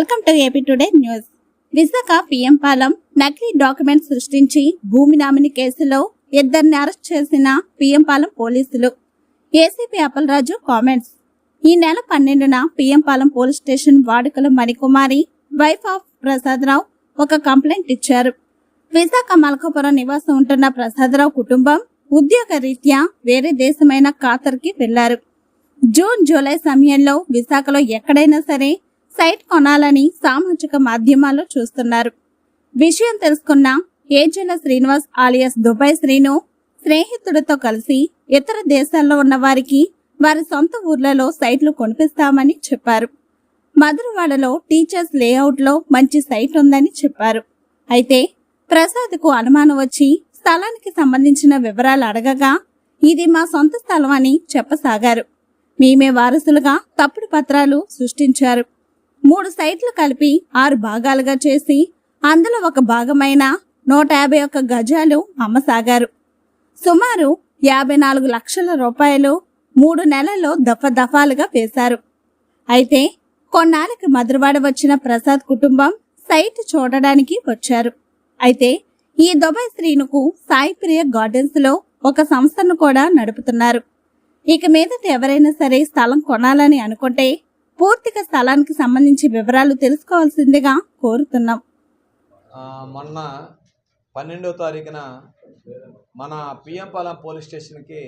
Welcome to AP today news Visakha PM Palem నకిలీ documents సృష్టించి భూమి నామిని కేసులో ఇద్దరిని అరెస్ట్ చేసిన పిఎం పాలెం పోలీసులు. ఏసీపీ అప్పలరాజు కామెంట్స్ ఈ నెల పన్నెండున పిఎం పాలెం పోలీస్ స్టేషన్ వాడుకల మణికుమారి వైఫ్ ఆఫ్ ప్రసాదరావు ఒక కంప్లైంట్ ఇచ్చారు. విశాఖ మలకపురం నివాసం ఉంటున్న ప్రసాదరావు కుటుంబం ఉద్యోగ రీత్యా వేరే దేశమైన ఖాతర్కి వెళ్ళారు జూన్ జూలై సమయంలో విశాఖలో ఎక్కడైనా సరే సైట్ కొనాలని సామాజిక మాధ్యమాల్లో చూస్తున్నారు. విషయం తెలుసుకున్న ఏజెల శ్రీనివాస్ ఆలియాస్ దుబాయ్ శ్రీను స్నేహితుడితో కలిసి ఇతర దేశాల్లో ఉన్న వారికి వారి సొంత ఊర్లలో సైట్లు కొనిపిస్తామని చెప్పారు. మధురవాడలో టీచర్స్ లేఅవుట్లో మంచి సైట్ ఉందని చెప్పారు. అయితే ప్రసాద్కు అనుమానం వచ్చి స్థలానికి సంబంధించిన వివరాలు అడగగా ఇది మా సొంత స్థలం అని చెప్పసాగారు. మేమే వారసులుగా తప్పుడు పత్రాలు సృష్టించారు. మూడు సైట్లు కలిపి ఆరు భాగాలుగా చేసి అందులో ఒక భాగమైన నూట యాభై ఒక్క గజాలు అమ్మసాగారు. సుమారు యాభై నాలుగు లక్షల రూపాయలు మూడు నెలల్లో దఫాదఫాలుగా వేశారు. అయితే కొన్నాళ్ళకి మధురవాడ వచ్చిన ప్రసాద్ కుటుంబం సైట్ చూడడానికి వచ్చారు. అయితే ఈ దుబాయ్ శ్రీనుకు సాయి ప్రియ గార్డెన్స్లో ఒక సంస్థను కూడా నడుపుతున్నారు. ఇక మీదట ఎవరైనా సరే స్థలం కొనాలని అనుకుంటే పూర్తిగా స్థలానికి సంబంధించి వివరాలు తెలుసుకోవాల్సిందిగా కోరుతున్నాం. మొన్న పన్నెండవ తారీఖున మన పిఎంపాలెం పోలీస్ స్టేషన్కి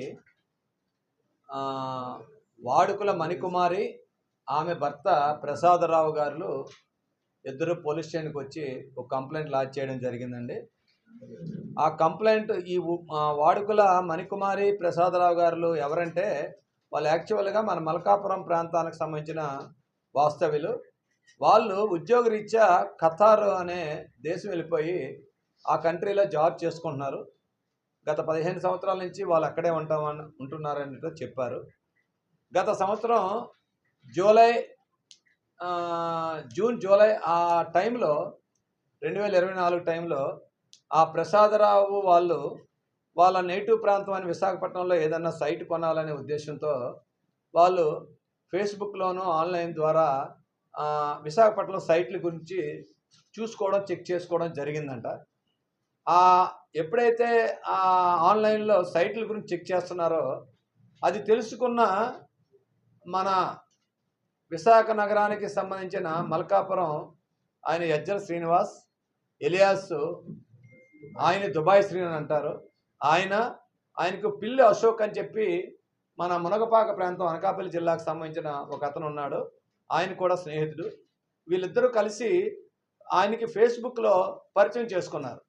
వాడుకుల మణికుమారి ఆమె భర్త ప్రసాదరావు గారు ఇద్దరు పోలీస్ స్టేషన్కి వచ్చి ఒక కంప్లైంట్ లాచ్ చేయడం జరిగిందండి. ఆ కంప్లైంట్ ఈ వాడుకుల మణికుమారి ప్రసాదరావు గారు ఎవరంటే వాళ్ళు యాక్చువల్గా మన మల్కాపురం ప్రాంతానికి సంబంధించిన వాస్తవ్యులు. వాళ్ళు ఉద్యోగరీత్యా ఖతార్ అనే దేశం వెళ్ళిపోయి ఆ కంట్రీలో జాబ్ చేసుకుంటున్నారు. గత పదిహేను సంవత్సరాల నుంచి వాళ్ళు అక్కడే ఉంటామని ఉంటున్నారని చెప్పారు. గత సంవత్సరం జూలై జూన్ జూలై ఆ టైంలో రెండు వేల ఇరవై నాలుగు టైంలో ఆ ప్రసాదరావు వాళ్ళు వాళ్ళ నేటివ్ ప్రాంతం అని విశాఖపట్నంలో ఏదన్నా సైట్ కొనాలనే ఉద్దేశంతో వాళ్ళు ఫేస్బుక్లోనూ ఆన్లైన్ ద్వారా విశాఖపట్నం సైట్ల గురించి చూసుకోవడం చెక్ చేసుకోవడం జరిగిందంట. ఎప్పుడైతే ఆ ఆన్లైన్లో సైట్ల గురించి చెక్ చేస్తున్నారో అది తెలుసుకున్న మన విశాఖ నగరానికి సంబంధించిన మల్కాపురం ఆయన యజ్జల శ్రీనివాస్ ఎలియాస్ ఆయన దుబాయ్ శ్రీని అంటారు. ఆయన ఆయనకు పిల్లి అశోక్ అని చెప్పి మన మునగపాక ప్రాంతం అనకాపల్లి జిల్లాకు సంబంధించిన ఒక అతను ఉన్నాడు. ఆయన కూడా స్నేహితుడు. వీళ్ళిద్దరూ కలిసి ఆయనకి ఫేస్బుక్లో పరిచయం చేసుకున్నారు.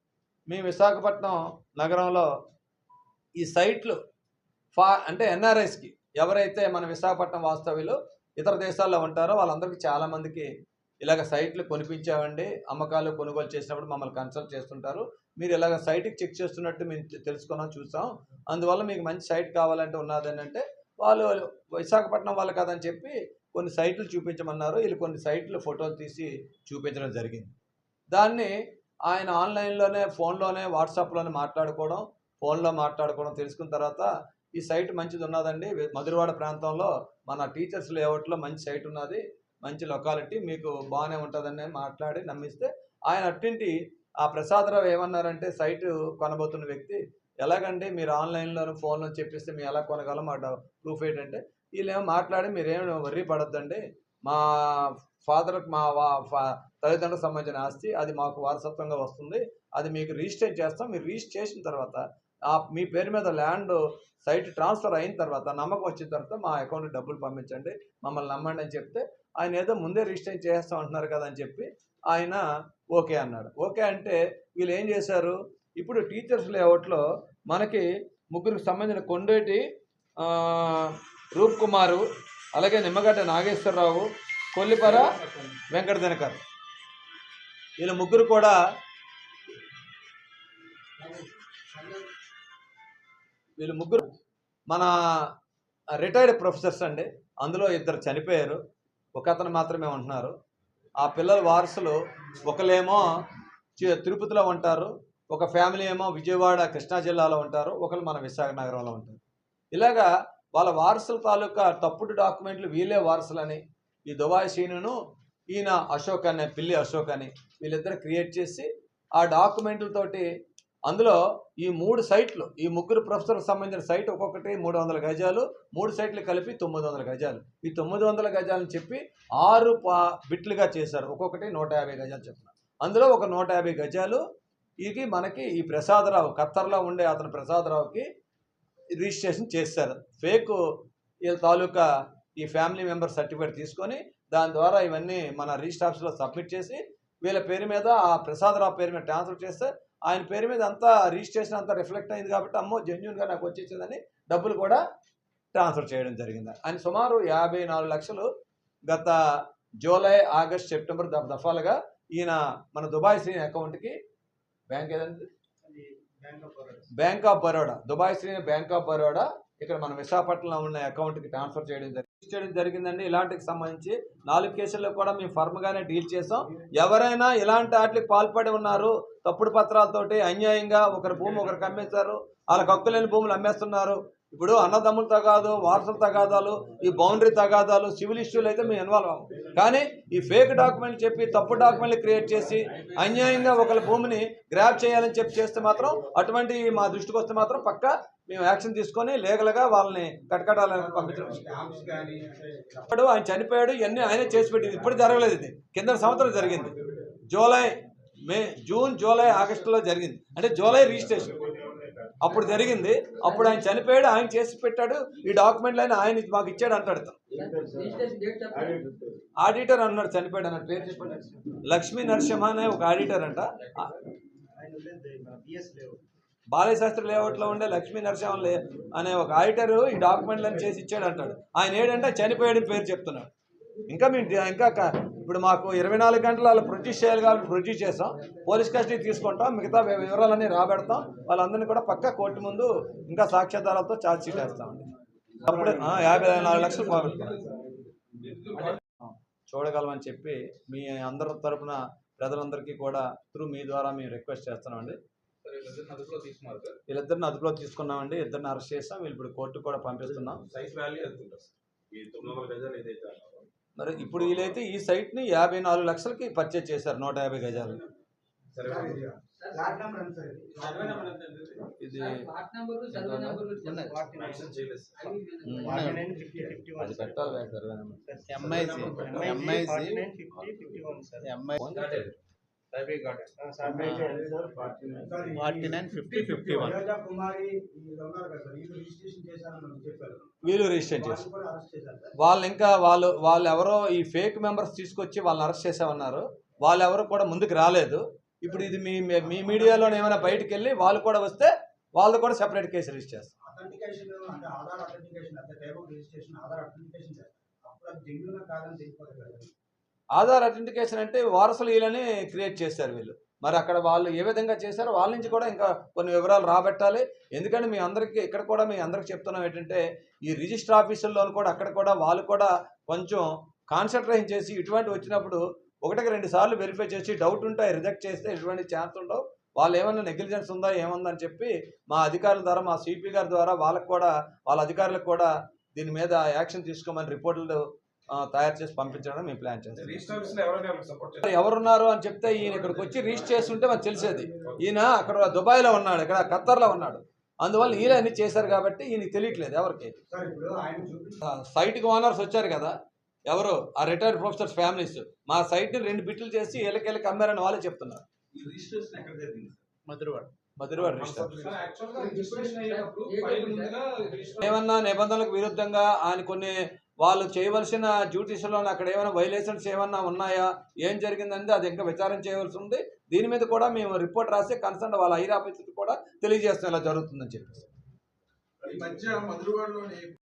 మీ విశాఖపట్నం నగరంలో ఈ సైట్లు ఫా అంటే ఎన్ఆర్ఐస్కి ఎవరైతే మన విశాఖపట్నం వాస్తవ్యులు ఇతర దేశాల్లో ఉంటారో వాళ్ళందరికీ చాలామందికి ఇలాగ సైట్లు కొనిపించామండి అమ్మకాలు కొనుగోలు చేసినప్పుడు మమ్మల్ని కన్సల్ట్ చేస్తుంటారు. మీరు ఇలాగ సైట్కి చెక్ చేస్తున్నట్టు మేము తెలుసుకున్నాం చూసాం. అందువల్ల మీకు మంచి సైట్ కావాలంటే ఉన్నదని అంటే వాళ్ళు విశాఖపట్నం వాళ్ళు కాదని చెప్పి కొన్ని సైట్లు చూపించమన్నారు. వీళ్ళు కొన్ని సైట్లు ఫోటోలు తీసి చూపించడం జరిగింది. దాన్ని ఆయన ఆన్లైన్లోనే ఫోన్లోనే వాట్సాప్లోనే మాట్లాడుకోవడం ఫోన్లో మాట్లాడుకోవడం తెలుసుకున్న తర్వాత ఈ సైట్ మంచిది ఉన్నదండి. మధురవాడ ప్రాంతంలో మన టీచర్స్ లేఅవుట్లో మంచి సైట్ ఉన్నది. లొకాలిటీ మీకు బాగానే ఉంటుందని మాట్లాడి నమ్మిస్తే ఆయన అట్టింటి ఆ ప్రసాదరావు ఏమన్నారంటే సైట్ కొనబోతున్న వ్యక్తి ఎలాగండి మీరు ఆన్లైన్లోనూ ఫోన్లో చెప్పిస్తే మేము ఎలా కొనగలం? మా ప్రూఫ్ ఏంటంటే వీళ్ళేమో మాట్లాడి మీరేం వర్రీ పడొద్దండి. మా ఫాదర్కి మా వా ఫా- తల్లిదండ్రులకు సంబంధించిన ఆస్తి అది మాకు వారసత్వంగా వస్తుంది. అది మీకు రిజిస్టర్ చేస్తాం. మీరు రిజిస్టర్ చేసిన తర్వాత ఆ మీ పేరు మీద ల్యాండ్ సైట్ ట్రాన్స్ఫర్ అయిన తర్వాత నమ్మకం వచ్చిన తర్వాత మా అకౌంట్కి డబ్బులు పంపించండి. మమ్మల్ని నమ్మండి అని చెప్తే ఆయన ఏదో ముందే రిజిస్టర్ చేస్తాం అంటున్నారు కదా అని చెప్పి ఆయన ఓకే అన్నాడు. ఓకే అంటే వీళ్ళు ఏం చేశారు? ఇప్పుడు టీచర్స్ లేఅవుట్లో మనకి ముగ్గురికి సంబంధించిన కొండేటి రూప్ కుమారు అలాగే నిమ్మగడ్డ నాగేశ్వరరావు కొల్లిపర వెంకట దినకర్. వీళ్ళ ముగ్గురు కూడా వీళ్ళు ముగ్గురు మన రిటైర్డ్ ప్రొఫెసర్స్ అండి. అందులో ఇద్దరు చనిపోయారు. ఒక అతను మాత్రమే ఉంటున్నారు. ఆ పిల్లల వారసులు ఒకళ్ళేమో తిరుపతిలో ఉంటారు. ఒక ఫ్యామిలీ ఏమో విజయవాడ కృష్ణా జిల్లాలో ఉంటారు. ఒకరు మన విశాఖ నగరంలో ఉంటారు. ఇలాగా వాళ్ళ వారసుల తాలూకా తప్పుడు డాక్యుమెంట్లు వీళ్ళే వారసులని. ఈ దుబాయ్ సీనును ఈయన అశోక్ అనే పిల్లి అశోక్ అని వీళ్ళిద్దరు క్రియేట్ చేసి ఆ డాక్యుమెంట్లతోటి అందులో ఈ మూడు సైట్లు ఈ ముగ్గురు ప్రొఫెసర్కి సంబంధించిన సైట్ ఒక్కొక్కటి మూడు వందల గజాలు మూడు సైట్లు కలిపి తొమ్మిది వందల గజాలు. ఈ తొమ్మిది వందల గజాలని చెప్పి ఆరు పా బిట్లుగా చేశారు. ఒక్కొక్కటి నూట యాభై గజాలు చెప్పిన అందులో ఒక నూట యాభై గజాలు ఇది మనకి ఈ ప్రసాదరావు ఖత్తర్లో ఉండే అతను ప్రసాదరావుకి రిజిస్ట్రేషన్ చేశారు. ఫేక్ వీళ్ళ తాలూకా ఈ ఫ్యామిలీ మెంబర్ సర్టిఫికేట్ తీసుకొని దాని ద్వారా ఇవన్నీ మన రిజిస్టర్ ఆఫీస్లో సబ్మిట్ చేసి వీళ్ళ పేరు మీద ఆ ప్రసాదరావు పేరు మీద ట్రాన్స్ఫర్ చేస్తే ఆయన పేరు మీద అంతా రిజిస్ట్రేషన్ అంతా రిఫ్లెక్ట్ అయింది కాబట్టి అమ్మో జెన్యున్గా నాకు వచ్చేసిందని డబ్బులు కూడా ట్రాన్స్ఫర్ చేయడం జరిగింది. ఆయన సుమారు యాభై నాలుగు లక్షలు గత జూలై ఆగస్ట్ సెప్టెంబర్ దఫ దఫాలుగా ఈయన మన దుబాయ్ శ్రీ అకౌంట్కి బ్యాంక్ ఏదండి? Bank of Baroda. Dubai Sri Bank of Baroda. ఇక్కడ మన విశాఖపట్నంలో ఉన్న అకౌంట్కి ట్రాన్స్ఫర్ చేయడం జరిగింది. చేయడం జరిగిందండి. ఇలాంటికి సంబంధించి నాలుగు కేసుల్లో కూడా మేము ఫర్మ్గానే డీల్ చేసాం ఎవరైనా ఇలాంటి వాటికి పాల్పడి ఉన్నారు తప్పుడు పత్రాలతోటి అన్యాయంగా ఒకరి భూమి ఒకరికి అమ్మేశారు వాళ్ళకి హక్కులేని భూములు అమ్మేస్తున్నారు. ఇప్పుడు అన్నదమ్ముల తగాదు వారసుల తగాదాలు ఈ బౌండరీ తగాదాలు సివిల్ ఇష్యూలు అయితే మేము ఇన్వాల్వ్ అవ్వం. కానీ ఈ ఫేక్ డాక్యుమెంట్ చెప్పి తప్పు డాక్యుమెంట్లు క్రియేట్ చేసి అన్యాయంగా ఒకరి భూమిని గ్రాప్ చేయాలని చెప్పి చేస్తే మాత్రం అటువంటి మా దృష్టికి వస్తే మాత్రం పక్క మేము యాక్షన్ తీసుకొని లీగల్గా వాళ్ళని కటకటాలకు పంపించడం. ఇప్పుడు ఆయన చనిపోయాడు ఇవన్నీ ఆయనే చేసి పెట్టింది. ఇప్పుడు జరగలేదు ఇది. కింద సంవత్సరం జరిగింది. జూలై మే జూన్ జూలై ఆగస్టులో జరిగింది. అంటే జూలై రిజిస్ట్రేషన్. అప్పుడు జరిగింది. అప్పుడు ఆయన చనిపోయాడు ఆయన చేసి పెట్టాడు. ఈ డాక్యుమెంట్లు ఆయన ఆయన మాకు ఇచ్చాడు అంటాడు. ఆడిటర్ అన్నాడు చనిపోయాడు అన్నాడు. పేరు చెప్పండి. లక్ష్మీ నరసింహ అనే ఒక ఆడిటర్ అంట. ఆ- శాస్త్రి లేఅవుట్లో ఉండే లక్ష్మీ నరసింహన్ లే అనే ఒక ఆడిటరు ఈ డాక్యుమెంట్లను చేసి ఇచ్చాడు అంటాడు. ఆయన ఏడంటే చనిపోయాడు పేరు చెప్తున్నాడు. ఇంకా మేము ఇంకా ఇప్పుడు మాకు ఇరవై నాలుగు గంటలు వాళ్ళు ప్రొడ్యూస్ చేయాలి కాబట్టి ప్రొడ్యూస్ చేస్తాం. పోలీస్ కస్టడీ తీసుకుంటాం. మిగతా వివరాలన్నీ రాబెడతాం. వాళ్ళందరినీ కూడా పక్క కోర్టు ముందు ఇంకా సాక్ష్యాధారాలతో ఛార్జ్ షీట్ వేస్తామండి అప్పుడు యాభై నాలుగు లక్షలు పోగొట్టుకున్నాం చూడగలమని చెప్పి మీ అందరి తరపున ప్రజలందరికీ కూడా త్రూ మీ ద్వారా మేము రిక్వెస్ట్ చేస్తున్నామండి వీళ్ళిద్దరిని అదుపులో తీసుకున్నామండి. ఇద్దరిని అరెస్ట్ చేస్తాం వీళ్ళు ఇప్పుడు కోర్టుకు కూడా పంపిస్తున్నాం. మరి ఇప్పుడు వీళ్ళైతే ఈ సైట్ని యాభై నాలుగు లక్షలకి పర్చేజ్ చేశారు. నూట యాభై గజాలు. ఇది? అది పెట్టాలి forty nine fifty fifty one వీళ్ళు రిజిస్టర్ చేశారు. వాళ్ళు ఇంకా వాళ్ళు వాళ్ళు ఎవరో ఈ ఫేక్ మెంబర్స్ తీసుకొచ్చి వాళ్ళని అరెస్ట్ చేసామన్నారు వాళ్ళు ఎవరు కూడా ముందుకు రాలేదు. ఇప్పుడు ఇది మీ మీ మీడియాలో ఏమైనా బయటకు వెళ్ళి వాళ్ళు కూడా వస్తే వాళ్ళు కూడా సెపరేట్ కేసు రిజిస్టర్ చేస్తారు. అథెంటికేషన్ అంటే Aadhaar authentication at the time of registration Aadhaar authentication చేస్తారు. అప్పుడు అది జెన్యున్ కాదని తెలిసిపోతుంది కదా. ఆధార్ అథెంటికేషన్ అంటే వారసులు వీళ్ళని క్రియేట్ చేశారు వీళ్ళు. మరి అక్కడ వాళ్ళు ఏ విధంగా చేశారో వాళ్ళ నుంచి కూడా ఇంకా కొన్ని వివరాలు రాబెట్టాలి. ఎందుకంటే మీ అందరికీ ఇక్కడ కూడా మీ అందరికి చెప్తున్నాం ఏంటంటే ఈ రిజిస్టర్ ఆఫీసుల్లో కూడా అక్కడ కూడా వాళ్ళు కూడా కొంచెం కాన్సన్ట్రేషన్ చేసి ఇటువంటి వచ్చినప్పుడు ఒకటికి రెండు సార్లు వెరిఫై చేసి డౌట్ ఉంటే రిజెక్ట్ చేస్తే ఎటువంటి ఛాన్స్ ఉండవు. వాళ్ళు ఏమన్నా నెగ్లిజెన్స్ ఉందా ఏముందని చెప్పి మా అధికారుల ద్వారా మా సిపి గారి ద్వారా వాళ్ళకు కూడా వాళ్ళ అధికారులకు కూడా దీని మీద యాక్షన్ తీసుకోమని రిపోర్టులు తయారు చేసి పంపించడం మేము ప్లాన్ చేస్తాం. ఎవరున్నారు అని చెప్తే ఈయన ఇక్కడికి వచ్చి రిజిస్టర్ చేస్తుంటే మనకు తెలిసేది. ఈయన అక్కడ దుబాయ్లో ఉన్నాడు ఇక్కడ ఖత్తర్లో ఉన్నాడు. అందువల్ల ఈయన అన్ని చేశారు కాబట్టి ఈయనకి తెలియట్లేదు ఎవరికి. సార్ ఇప్పుడు ఆయన చూపించిన ఆ, సైట్కి ఓనర్స్ వచ్చారు కదా ఎవరు? ఆ రిటైర్డ్ ప్రొఫెసర్స్ ఫ్యామిలీస్. మా సైట్ని రెండు బిట్లు చేసి వీళ్ళకి వీళ్ళకి అమ్మారని వాళ్ళే చెప్తున్నారు. మధురవాడ. మధురవాడ రిజిస్టర్ ఏమన్నా నిబంధనలకు విరుద్ధంగా ఆయన కొన్ని వాళ్ళు చేయవలసిన డ్యూటీస్లో అక్కడ ఏమైనా వైలేషన్స్ ఏమన్నా ఉన్నాయా? ఏం జరిగిందంటే అది ఇంకా విచారం చేయవలసి ఉంది. దీని మీద కూడా మేము రిపోర్ట్ రాసి కన్సర్న్ వాళ్ళ ఐర్ ఆఫీసర్ కూడా తెలియజేస్తాం ఇలా జరుగుతుందని చెప్పేసి.